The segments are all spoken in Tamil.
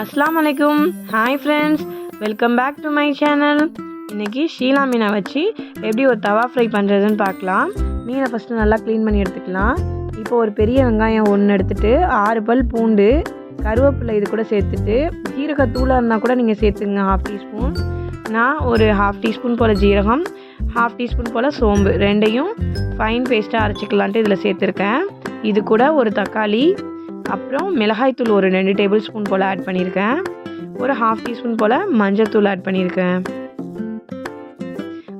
அஸ்லாம் வலைக்கும் hi friends welcome back to my channel இன்றைக்கி ஷீலா மீனை வச்சு எப்படி ஒரு தவா ஃப்ரை பண்ணுறதுன்னு பார்க்கலாம். மீனை ஃபஸ்ட்டு நல்லா க்ளீன் பண்ணி எடுத்துக்கலாம். இப்போ ஒரு பெரிய வெங்காயம் ஒன்று எடுத்துட்டு ஆறு பல் பூண்டு கருவேப்பிலை இது கூட சேர்த்துட்டு ஜீரகத்தூளாக இருந்தால் கூட நீங்கள் சேர்த்துங்க ஹாஃப் டீஸ்பூன் நான் ஒரு ஹாஃப் டீஸ்பூன் போல் ஜீரகம் ஹாஃப் டீஸ்பூன் போல் சோம்பு ரெண்டையும் ஃபைன் பேஸ்ட்டாக அரைச்சிக்கலான்ட்டு இதில் சேர்த்துருக்கேன். இது கூட ஒரு தக்காளி அப்புறம் மிளகாய்த்தூள் ஒரு ரெண்டு டேபிள் ஸ்பூன் போல் ஆட் பண்ணியிருக்கேன். ஒரு ஹாஃப் டீஸ்பூன் போல் மஞ்சள்தூள் ஆட் பண்ணியிருக்கேன்.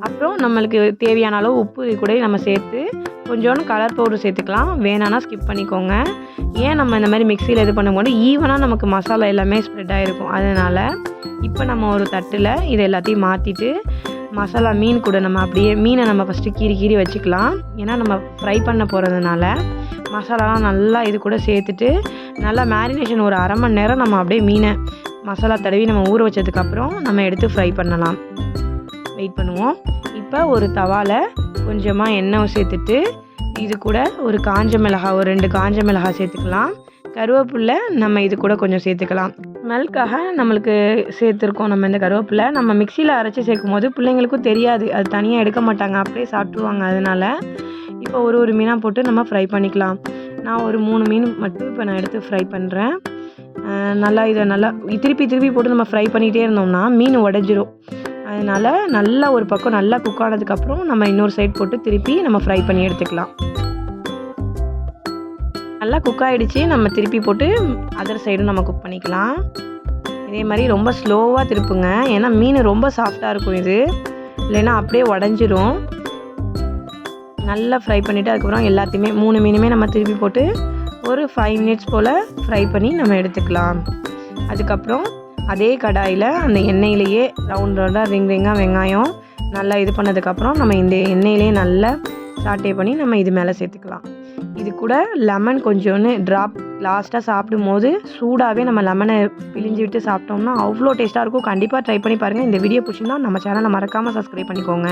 அப்புறம் நம்மளுக்கு தேவையான அளவு உப்பு கூட நம்ம சேர்த்து கொஞ்சோண்டு கலர் பவுடர் சேர்த்துக்கலாம். வேணான்னா ஸ்கிப் பண்ணிக்கோங்க. ஏன் நம்ம இந்த மாதிரி மிக்சியில் இது பண்ணும்போது ஈவனாக நமக்கு மசாலா எல்லாமே ஸ்ப்ரெட் ஆகிருக்கும் அதனால் இப்போ நம்ம ஒரு தட்டில் இது எல்லாத்தையும் மாற்றிட்டு மசாலா மீன் கூட நம்ம அப்படியே மீனை நம்ம ஃபஸ்ட்டு கீறி கீறி வச்சுக்கலாம். ஏன்னா நம்ம ஃப்ரை பண்ண போகிறதுனால மசாலாலாம் நல்லா இது கூட சேர்த்துட்டு நல்லா மேரினேஷன் ஒரு அரை மணி நேரம் நம்ம அப்படியே மீனை மசாலா தடவி நம்ம ஊற வச்சதுக்கப்புறம் நம்ம எடுத்து ஃப்ரை பண்ணலாம். வெயிட் பண்ணுவோம். இப்போ ஒரு தவாவில் கொஞ்சமாக எண்ணெய் சேர்த்துட்டு இது கூட ஒரு காஞ்ச மிளகாய் ஒரு ரெண்டு காஞ்ச மிளகாய் சேர்த்துக்கலாம். கருவேப்பில்லை நம்ம இது கூட கொஞ்சம் சேர்த்துக்கலாம். ஸ்மெல்க்காக நம்மளுக்கு சேர்த்துருக்கோம் நம்ம இந்த கருவேப்பிலை நம்ம மிக்சியில் அரைச்சி சேர்க்கும் போது பிள்ளைங்களுக்கும் தெரியாது. அது தனியாக எடுக்க மாட்டாங்க. அப்படியே சாப்பிட்ருவாங்க அதனால இப்போ ஒரு ஒரு மீனாக போட்டு நம்ம ஃப்ரை பண்ணிக்கலாம். நான் ஒரு மூணு மீன் மட்டும் இப்போ நான் எடுத்து ஃப்ரை பண்ணுறேன் நல்லா இதை நல்லா திருப்பி திருப்பி போட்டு நம்ம ஃப்ரை பண்ணிகிட்டே இருந்தோம்னா மீன் உடஞ்சிரும். அதனால் நல்லா ஒரு பக்கம் நல்லா குக் ஆனதுக்கப்புறம் நம்ம இன்னொரு சைட் போட்டு திருப்பி நம்ம ஃப்ரை பண்ணி எடுத்துக்கலாம். நல்லா குக் ஆகிடுச்சு நம்ம திருப்பி போட்டு அதர் சைடும் நம்ம குக் பண்ணிக்கலாம். இதே மாதிரி ரொம்ப ஸ்லோவாக திருப்புங்க. ஏன்னா மீன் ரொம்ப சாஃப்டாக இருக்கும் இது. இல்லைன்னா அப்படியே உடஞ்சிரும். நல்லா ஃப்ரை பண்ணிவிட்டு அதுக்கப்புறம் எல்லாத்தையுமே மூணு மீனுமே நம்ம திருப்பி போட்டு ஒரு ஃபைவ் மினிட்ஸ் போல் ஃப்ரை பண்ணி நம்ம எடுத்துக்கலாம். அதுக்கப்புறம் அதே கடாயில் அந்த எண்ணெயிலேயே ரவுண்ட் ரவுண்டாக ரிங் ரிங்காக வெங்காயம் நல்லா இது பண்ணதுக்கப்புறம் நம்ம இந்த எண்ணெயிலே நல்லா சாட்டே பண்ணி நம்ம இது மேலே சேர்த்துக்கலாம். இது கூட லெமன் கொஞ்சோன்னு ட்ராப் லாஸ்ட்டாக சாப்பிடும் போது சூடாகவே நம்ம லெமனை பிழிஞ்சு விட்டு சாப்பிட்டோம்னா அவ்வளோ டேஸ்ட்டாக இருக்கும். கண்டிப்பாக ட்ரை பண்ணி பாருங்கள் இந்த வீடியோ பிடிச்சிருந்தா நம்ம சேனலை மறக்காமல் சப்ஸ்கிரைப் பண்ணிக்கோங்க.